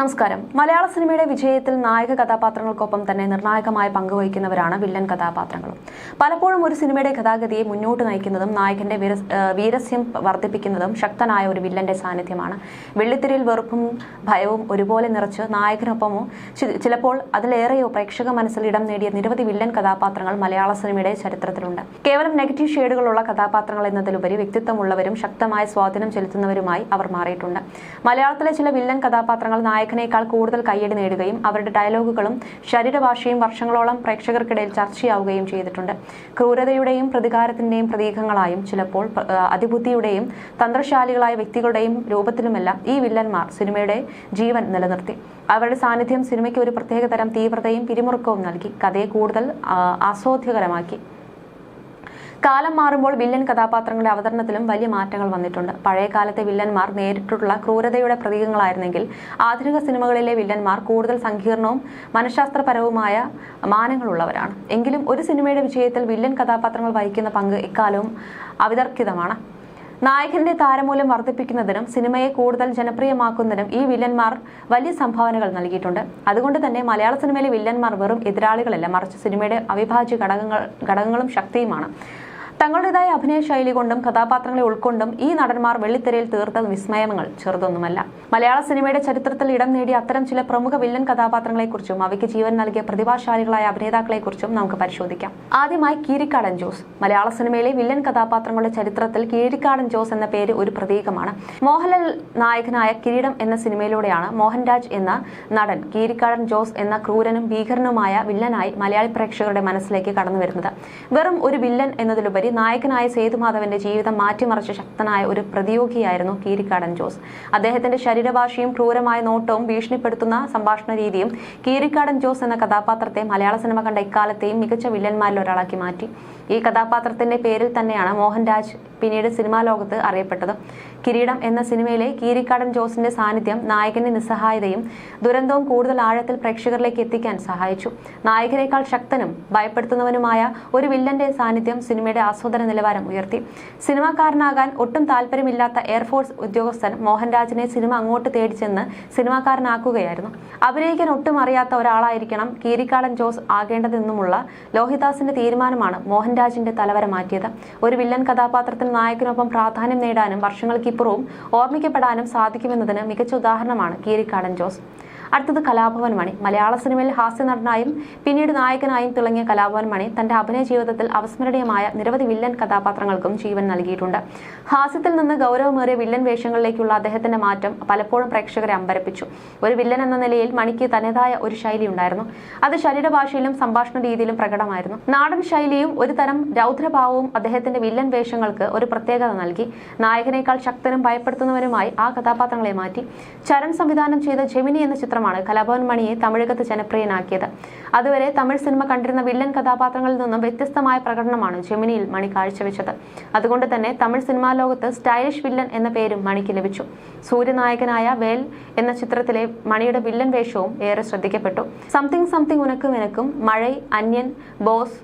നമസ്കാരം. മലയാള സിനിമയുടെ വിജയത്തിൽ നായക കഥാപാത്രങ്ങൾക്കൊപ്പം തന്നെ നിർണായകമായ പങ്കുവഹിക്കുന്നവരാണ് വില്ലൻ കഥാപാത്രങ്ങളും. പലപ്പോഴും ഒരു സിനിമയുടെ ഗതാഗതിയെ മുന്നോട്ട് നയിക്കുന്നതും നായകന്റെ വീര- വീരസ്യം വർദ്ധിപ്പിക്കുന്നതും ശക്തനായ ഒരു വില്ലന്റെ സാന്നിധ്യമാണ്. വെള്ളിത്തിരയിൽ വെറുപ്പും ഭയവും ഒരുപോലെ നിറച്ച് നായകനൊപ്പമോ ചിലപ്പോൾ അതിലേറെയോ പ്രേക്ഷക മനസ്സിൽ ഇടം നേടിയ നിരവധി വില്ലൻ കഥാപാത്രങ്ങൾ മലയാള സിനിമയുടെ ചരിത്രത്തിലുണ്ട്. കേവലം നെഗറ്റീവ് ഷെയ്ഡുകളുള്ള കഥാപാത്രങ്ങൾ എന്നതിലുപരി വ്യക്തിത്വമുള്ളവരും ശക്തമായ സ്വാധീനം ചെലുത്തുന്നവരുമായി അവർ മാറിയിട്ടുണ്ട്. മലയാളത്തിലെ ചില വില്ലൻ കഥാപാത്രങ്ങൾ നായകനേക്കാൾ കൂടുതൽ കയ്യടി നേടുകയും അവരുടെ ഡയലോഗുകളും ശരീരഭാഷയും വർഷങ്ങളോളം പ്രേക്ഷകർക്കിടയിൽ ചർച്ചയാവുകയും ചെയ്തിട്ടുണ്ട്. ക്രൂരതയുടെയും പ്രതികാരത്തിന്റെയും പ്രതീകങ്ങളായും ചിലപ്പോൾ അതിബുദ്ധിയുടെയും തന്ത്രശാലികളായ വ്യക്തികളുടെയും രൂപത്തിലുമെല്ലാം ഈ വില്ലന്മാർ സിനിമയുടെ ജീവൻ നിലനിർത്തി. അവരുടെ സാന്നിധ്യം സിനിമയ്ക്ക് ഒരു പ്രത്യേകതരം തീവ്രതയും പിരിമുറുക്കവും നൽകി. കഥയെ കൂടുതൽ ആസ്വാദ്യകരമാക്കി. കാലം മാറുമ്പോൾ വില്ലൻ കഥാപാത്രങ്ങളുടെ അവതരണത്തിലും വലിയ മാറ്റങ്ങൾ വന്നിട്ടുണ്ട്. പഴയ കാലത്തെ വില്ലന്മാർ നേരിട്ടുള്ള ക്രൂരതയുടെ പ്രതീകങ്ങളായിരുന്നെങ്കിൽ ആധുനിക സിനിമകളിലെ വില്ലന്മാർ കൂടുതൽ സങ്കീർണവും മനഃശാസ്ത്രപരവുമായ മാനങ്ങളുള്ളവരാണ്. എങ്കിലും ഒരു സിനിമയുടെ വിജയത്തിൽ വില്ലൻ കഥാപാത്രങ്ങൾ വഹിക്കുന്ന പങ്ക് എക്കാലവും അവിതർക്കിതമാണ്. നായകന്റെ താരമൂല്യം വർദ്ധിപ്പിക്കുന്നതിനും സിനിമയെ കൂടുതൽ ജനപ്രിയമാക്കുന്നതിനും ഈ വില്ലന്മാർ വലിയ സംഭാവനകൾ നൽകിയിട്ടുണ്ട്. അതുകൊണ്ട് തന്നെ മലയാള സിനിമയിലെ വില്ലന്മാർ വെറും എതിരാളികളല്ല മറിച്ച് സിനിമയുടെ അവിഭാജ്യ ഘടകങ്ങൾ ഘടകങ്ങളും ശക്തിയുമാണ്. തങ്ങളുടേതായ അഭിനയ ശൈലി കൊണ്ടും കഥാപാത്രങ്ങളെ ഉൾക്കൊണ്ടും ഈ നടന്മാർ വെള്ളിത്തിരയിൽ തീർത്ത വിസ്മയങ്ങൾ ചെറുതൊന്നുമല്ല. മലയാള സിനിമയുടെ ചരിത്രത്തിൽ ഇടം നേടിയ അത്തരം ചില പ്രമുഖ വില്ലൻ കഥാപാത്രങ്ങളെക്കുറിച്ചും അവയ്ക്ക് ജീവൻ നൽകിയ പ്രതിഭാശാലികളായ അഭിനേതാക്കളെക്കുറിച്ചും നമുക്ക് പരിശോധിക്കാം. ആദ്യമായി കീരിക്കാടൻ ജോസ്. മലയാള സിനിമയിലെ വില്ലൻ കഥാപാത്രങ്ങളുടെ ചരിത്രത്തിൽ കീരിക്കാടൻ ജോസ് എന്ന പേര് ഒരു പ്രതീകമാണ്. മോഹൻലാൽ നായകനായ കിരീടം എന്ന സിനിമയിലൂടെയാണ് മോഹൻരാജ് എന്ന നടൻ കീരിക്കാടൻ ജോസ് എന്ന ക്രൂരനും ഭീകരനുമായ വില്ലനായി മലയാളി പ്രേക്ഷകരുടെ മനസ്സിലേക്ക് കടന്നു വരുന്നത് വെറും ഒരു വില്ലൻ എന്നതിലുപരി നായകനായ സേതുമാധവന്റെ ജീവിതം മാറ്റിമറിച്ച ശക്തനായ ഒരു പ്രതിയോഗിയായിരുന്നു കീരിക്കാടൻ ജോസ്. അദ്ദേഹത്തിന്റെ ശരീരഭാഷയും ക്രൂരമായ നോട്ടവും ഭീഷണിപ്പെടുത്തുന്ന സംഭാഷണ രീതിയും കീരിക്കാടൻ ജോസ് എന്ന കഥാപാത്രത്തെ മലയാള സിനിമ കണ്ട ഇക്കാലത്തെയും മികച്ച വില്ലന്മാരിൽ ഒരാളാക്കി മാറ്റി. ഈ കഥാപാത്രത്തിന്റെ പേരിൽ തന്നെയാണ് മോഹൻരാജ് പിന്നീട് സിനിമാ ലോകത്ത് അറിയപ്പെട്ടത്. കിരീടം എന്ന സിനിമയിലെ കീരിക്കാടൻ ജോസിന്റെ സാന്നിധ്യം നായകന്റെ നിസ്സഹായതയും ദുരന്തവും കൂടുതൽ ആഴത്തിൽ പ്രേക്ഷകരിലേക്ക് എത്തിക്കാൻ സഹായിച്ചു. നായകനേക്കാൾ ശക്തനും ഭയപ്പെടുത്തുന്നവനുമായ ഒരു വില്ലന്റെ സാന്നിധ്യം സിനിമയുടെ ആസ്വാദന നിലവാരം ഉയർത്തി. സിനിമാക്കാരനാകാൻ ഒട്ടും താല്പര്യമില്ലാത്ത എയർഫോഴ്സ് ഉദ്യോഗസ്ഥൻ മോഹൻരാജിനെ സിനിമ അങ്ങോട്ട് തേടിച്ചെന്ന് സിനിമാക്കാരനാക്കുകയായിരുന്നു. അഭിനയിക്കാൻ ഒട്ടും അറിയാത്ത ഒരാളായിരിക്കണം കീരിക്കാടൻ ജോസ് ആകേണ്ടതെന്നുമുള്ള ലോഹിദാസിന്റെ തീരുമാനമാണ് മോഹൻരാജിന്റെ തലവര മാറ്റിയത്. ഒരു വില്ലൻ കഥാപാത്രത്തിന് നായകനൊപ്പം പ്രാധാന്യം നേടാനും വർഷങ്ങൾക്കിപ്പുറവും ഓർമ്മിക്കപ്പെടാനും സാധിക്കുമെന്നതിന് മികച്ച ഉദാഹരണമാണ് കീരിക്കാടൻ ജോസ്. അടുത്തത് കലാഭവൻ മണി മലയാള സിനിമയിൽ ഹാസ്യ നടനായും പിന്നീട് നായകനായും തിളങ്ങിയ കലാഭവൻ മണി തന്റെ അഭിനയ ജീവിതത്തിൽ അവസ്മരണീയമായ നിരവധി വില്ലൻ കഥാപാത്രങ്ങൾക്കും ജീവൻ നൽകിയിട്ടുണ്ട്. ഹാസ്യത്തിൽ നിന്ന് ഗൗരവമേറിയ വില്ലൻ വേഷങ്ങളിലേക്കുള്ള അദ്ദേഹത്തിന്റെ മാറ്റം പലപ്പോഴും പ്രേക്ഷകരെ അമ്പരപ്പിച്ചു. ഒരു വില്ലൻ എന്ന നിലയിൽ മണിക്ക് തനതായ ഒരു ശൈലി ഉണ്ടായിരുന്നു. അത് ശരീരഭാഷയിലും സംഭാഷണ രീതിയിലും പ്രകടമായിരുന്നു. നാടൻ ശൈലിയും ഒരു തരം രൗദ്രഭാവവും അദ്ദേഹത്തിന്റെ വില്ലൻ വേഷങ്ങൾക്ക് ഒരു പ്രത്യേകത നൽകി. നായകനേക്കാൾ ശക്തനും ഭയപ്പെടുത്തുന്നവരുമായി ആ കഥാപാത്രങ്ങളെ മാറ്റി. ചരൺ സംവിധാനം ചെയ്ത ജെമിനി എന്ന ചിത്രമാണ് കലാഭവൻ മണിയെ തമിഴകത്ത് ജനപ്രിയനാക്കിയത്. അതുവരെ തമിഴ് സിനിമ കണ്ടിരുന്ന വില്ലൻ കഥാപാത്രങ്ങളിൽ നിന്നും വ്യത്യസ്തമായ പ്രകടനമാണ് ജെമിനിയിൽ മണി കാഴ്ചവെച്ചത്. അതുകൊണ്ട് തന്നെ തമിഴ് സിനിമാ ലോകത്ത് സ്റ്റൈലിഷ് വില്ലൻ എന്ന പേരും മണിക്ക് ലഭിച്ചു. സൂര്യനായകനായ വേൽ എന്ന ചിത്രത്തിലെ മണിയുടെ വില്ലൻ വേഷവും ഏറെ ശ്രദ്ധിക്കപ്പെട്ടു. സംതിങ് സംതിങ് ഉനക്കും എനക്കും മഴൈ അന്യൻ ബോസ്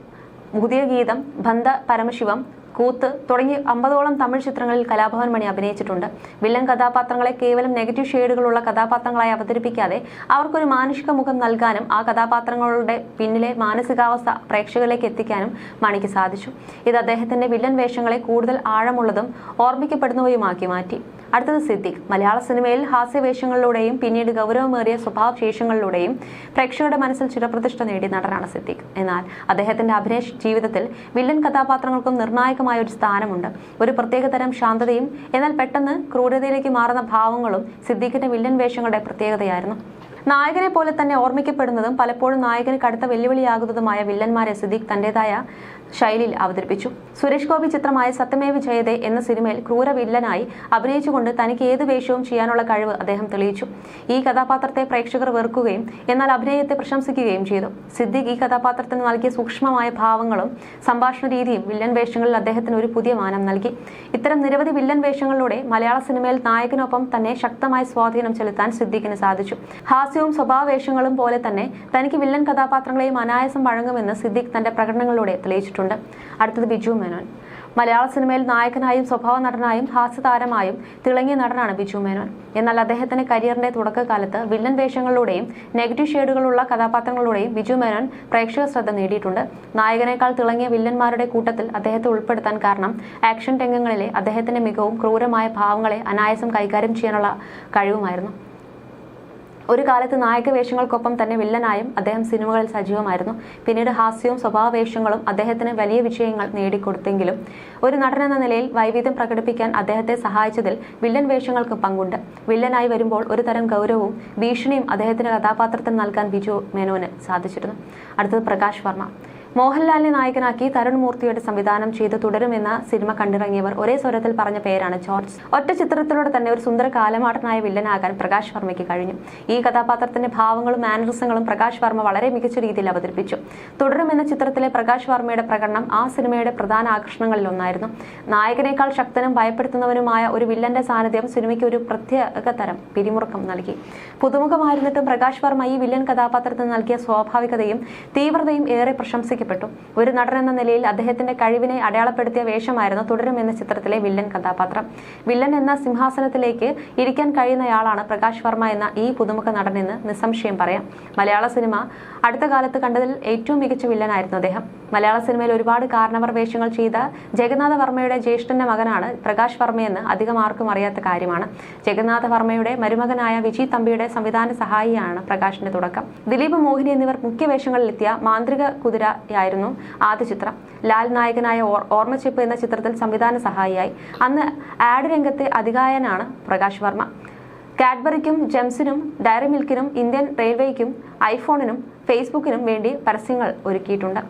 പുതിയ ഗീതം ബന്ധ പരമശിവം കൂത്ത് തുടങ്ങി അമ്പതോളം തമിഴ് ചിത്രങ്ങളിൽ കലാഭവൻ മണി അഭിനയിച്ചിട്ടുണ്ട്. വില്ലൻ കഥാപാത്രങ്ങളെ കേവലം നെഗറ്റീവ് ഷെയ്ഡുകളുള്ള കഥാപാത്രങ്ങളായി അവതരിപ്പിക്കാതെ അവർക്കൊരു മാനുഷിക മുഖം നൽകാനും ആ കഥാപാത്രങ്ങളുടെ പിന്നിലെ മാനസികാവസ്ഥ പ്രേക്ഷകരിലേക്ക് എത്തിക്കാനും മണിക്ക് സാധിച്ചു. ഇത് അദ്ദേഹത്തിന്റെ വില്ലൻ വേഷങ്ങളെ കൂടുതൽ ആഴമുള്ളതും ഓർമ്മിക്കപ്പെടുന്നവയുമാക്കി മാറ്റി. അടുത്തത് സിദ്ദിഖ്. മലയാള സിനിമയിൽ ഹാസ്യവേഷങ്ങളിലൂടെയും പിന്നീട് ഗൗരവമേറിയ സ്വഭാവശേഷങ്ങളിലൂടെയും പ്രേക്ഷകരുടെ മനസ്സിൽ ചിരപ്രതിഷ്ഠ നേടിയ നടനാണ് സിദ്ദിഖ്. എന്നാൽ അദ്ദേഹത്തിന്റെ അഭിനയ ജീവിതത്തിൽ വില്ലൻ കഥാപാത്രങ്ങൾക്കും നിർണായകമായ ഒരു സ്ഥാനമുണ്ട്. ഒരു പ്രത്യേകതരം ശാന്തതയും എന്നാൽ പെട്ടെന്ന് ക്രൂരതയിലേക്ക് മാറുന്ന ഭാവങ്ങളും സിദ്ദിഖിന്റെ വില്ലൻ വേഷങ്ങളുടെ പ്രത്യേകതയായിരുന്നു. നായകനെ പോലെ തന്നെ ഓർമ്മിക്കപ്പെടുന്നതും പലപ്പോഴും നായകന് കടുത്ത വെല്ലുവിളിയാകുന്നതുമായ വില്ലന്മാരെ സിദ്ദിഖ് തന്റേതായ ശൈലിയിൽ അവതരിപ്പിച്ചു. സുരേഷ് ഗോപി ചിത്രമായ സത്യമേവ് ജയതേ എന്ന സിനിമയിൽ ക്രൂര വില്ലനായി അഭിനയിച്ചുകൊണ്ട് തനിക്ക് ഏത് വേഷവും ചെയ്യാനുള്ള കഴിവ് അദ്ദേഹം തെളിയിച്ചു. ഈ കഥാപാത്രത്തെ പ്രേക്ഷകർ വെറുക്കുകയും എന്നാൽ അഭിനയത്തെ പ്രശംസിക്കുകയും ചെയ്തു. സിദ്ദിഖ് ഈ കഥാപാത്രത്തിന് നൽകിയ സൂക്ഷ്മമായ ഭാവങ്ങളും സംഭാഷണ രീതിയും വില്ലൻ വേഷങ്ങളിൽ അദ്ദേഹത്തിന് ഒരു പുതിയ മാനം നൽകി. ഇത്തരം നിരവധി വില്ലൻ വേഷങ്ങളിലൂടെ മലയാള സിനിമയിൽ നായകനൊപ്പം തന്നെ ശക്തമായ സ്വാധീനം ചെലുത്താൻ സിദ്ദിഖിന് സാധിച്ചു. ഹാസ്യവും സ്വഭാവവേഷങ്ങളും പോലെ തന്നെ തനിക്ക് വില്ലൻ കഥാപാത്രങ്ങളെയും അനായാസം വഴങ്ങുമെന്ന് സിദ്ദിഖ് തന്റെ പ്രകടനങ്ങളിലൂടെ തെളിയിച്ചിട്ടുണ്ട്. അടുത്തത് ബിജു മേനോൻ. മലയാള സിനിമയിൽ നായകനായും സ്വഭാവ നടനായും ഹാസ്യതാരമായും തിളങ്ങിയ നടനാണ് ബിജു മേനോൻ. എന്നാൽ അദ്ദേഹത്തിന്റെ കരിയറിന്റെ തുടക്കകാലത്ത് വില്ലൻ വേഷങ്ങളിലൂടെയും നെഗറ്റീവ് ഷെയ്ഡുകളുള്ള കഥാപാത്രങ്ങളിലൂടെയും ബിജു മേനോൻ പ്രേക്ഷക ശ്രദ്ധ നേടിയിട്ടുണ്ട്. നായകനേക്കാൾ തിളങ്ങിയ വില്ലന്മാരുടെ കൂട്ടത്തിൽ അദ്ദേഹത്തെ ഉൾപ്പെടുത്താൻ കാരണം ആക്ഷൻ രംഗങ്ങളിലെ അദ്ദേഹത്തിന്റെ മികവും ക്രൂരമായ ഭാവങ്ങളെ അനായാസം കൈകാര്യം ചെയ്യാനുള്ള കഴിവുമായിരുന്നു. ഒരു കാലത്ത് നായക വേഷങ്ങൾക്കൊപ്പം തന്നെ വില്ലനായും അദ്ദേഹം സിനിമകളിൽ സജീവമായിരുന്നു. പിന്നീട് ഹാസ്യവും സ്വഭാവ വേഷങ്ങളും അദ്ദേഹത്തിന് വലിയ വിജയങ്ങൾ നേടിക്കൊടുത്തെങ്കിലും ഒരു നടൻ എന്ന നിലയിൽ വൈവിധ്യം പ്രകടിപ്പിക്കാൻ അദ്ദേഹത്തെ സഹായിച്ചതിൽ വില്ലൻ വേഷങ്ങൾക്ക് പങ്കുണ്ട്. വില്ലനായി വരുമ്പോൾ ഒരു തരം ഗൗരവവും ഭീഷണിയും അദ്ദേഹത്തിന്റെ കഥാപാത്രത്തിന് നൽകാൻ ബിജു മേനോന് സാധിച്ചിരുന്നു. അടുത്തത് പ്രകാശ് വർമ്മ. മോഹൻലാലിനെ നായകനാക്കി തരുൺ മൂർത്തിയുടെ സംവിധാനം ചെയ്ത് തുടരുമെന്ന സിനിമ കണ്ടിറങ്ങിയവർ ഒരേ സ്വരത്തിൽ പറഞ്ഞ പേരാണ് ജോർജ്. ഒറ്റ ചിത്രത്തിലൂടെ തന്നെ ഒരു സുന്ദര കാലമാടനായ വില്ലനാകാൻ പ്രകാശ് വർമ്മയ്ക്ക് കഴിഞ്ഞു. ഈ കഥാപാത്രത്തിന്റെ ഭാവങ്ങളും മാനറിസങ്ങളും പ്രകാശ് വർമ്മ വളരെ മികച്ച രീതിയിൽ അവതരിപ്പിച്ചു. തുടരുമെന്ന ചിത്രത്തിലെ പ്രകാശ് വർമ്മയുടെ പ്രകടനം ആ സിനിമയുടെ പ്രധാന ആകർഷണങ്ങളിൽ ഒന്നായിരുന്നു നായകനേക്കാൾ ശക്തനും ഭയപ്പെടുത്തുന്നവനുമായ ഒരു വില്ലന്റെ സാന്നിധ്യം സിനിമയ്ക്ക് ഒരു പ്രത്യേക തരം പിരിമുറുക്കം നൽകി. പുതുമുഖമായിരുന്നിട്ടും പ്രകാശ് വർമ്മ ഈ വില്ലൻ കഥാപാത്രത്തിന് നൽകിയ സ്വാഭാവികതയും തീവ്രതയും ഏറെ പ്രശംസിക്കപ്പെട്ടു ഒരു നടൻ എന്ന നിലയിൽ അദ്ദേഹത്തിന്റെ കഴിവിനെ അടയാളപ്പെടുത്തിയ വേഷമായിരുന്നു തുടരും എന്ന ചിത്രത്തിലെ വില്ലൻ കഥാപാത്രം. വില്ലൻ എന്ന സിംഹാസനത്തിലേക്ക് ഇരിക്കാൻ കഴിയുന്നയാളാണ് പ്രകാശ് വർമ്മ എന്ന ഈ പുതുമുഖ നടൻ എന്ന് നിസ്സംശയം പറയാം. മലയാള സിനിമ അടുത്ത കാലത്ത് കണ്ടതിൽ ഏറ്റവും മികച്ച വില്ലനായിരുന്നു അദ്ദേഹം. മലയാള സിനിമയിൽ ഒരുപാട് കാരണവർ വേഷങ്ങൾ ചെയ്ത ജഗന്നാഥ വർമ്മയുടെ ജ്യേഷ്ഠന്റെ മകനാണ് പ്രകാശ് വർമ്മയെന്ന് അധികം ആർക്കും അറിയാത്ത കാര്യമാണ്. ജഗന്നാഥ വർമ്മയുടെ മരുമകനായ വിജി തമ്പിയുടെ സംവിധാന സഹായിയാണ് പ്രകാശിന്റെ തുടക്കം. ദിലീപ് മോഹിനി എന്നിവർ മുഖ്യ വേഷങ്ങളിലെത്തിയ മാന്ത്രിക കുതിരയായിരുന്നു ആദ്യ ചിത്രം. ലാൽ നായകനായ ഓർമ്മച്ചിപ്പ് എന്ന ചിത്രത്തിൽ സംവിധാന സഹായിയായി. അന്ന് ആഡ് രംഗത്തെ അധികായനാണ് പ്രകാശ് വർമ്മ. കാഡ്ബറിക്കും ജെംസിനും ഡയറി മിൽക്കിനും ഇന്ത്യൻ റെയിൽവേക്കും ഐഫോണിനും ഫേസ്ബുക്കിനും വേണ്ടി പരസ്യങ്ങൾ ഒരുക്കിയിട്ടുണ്ട്.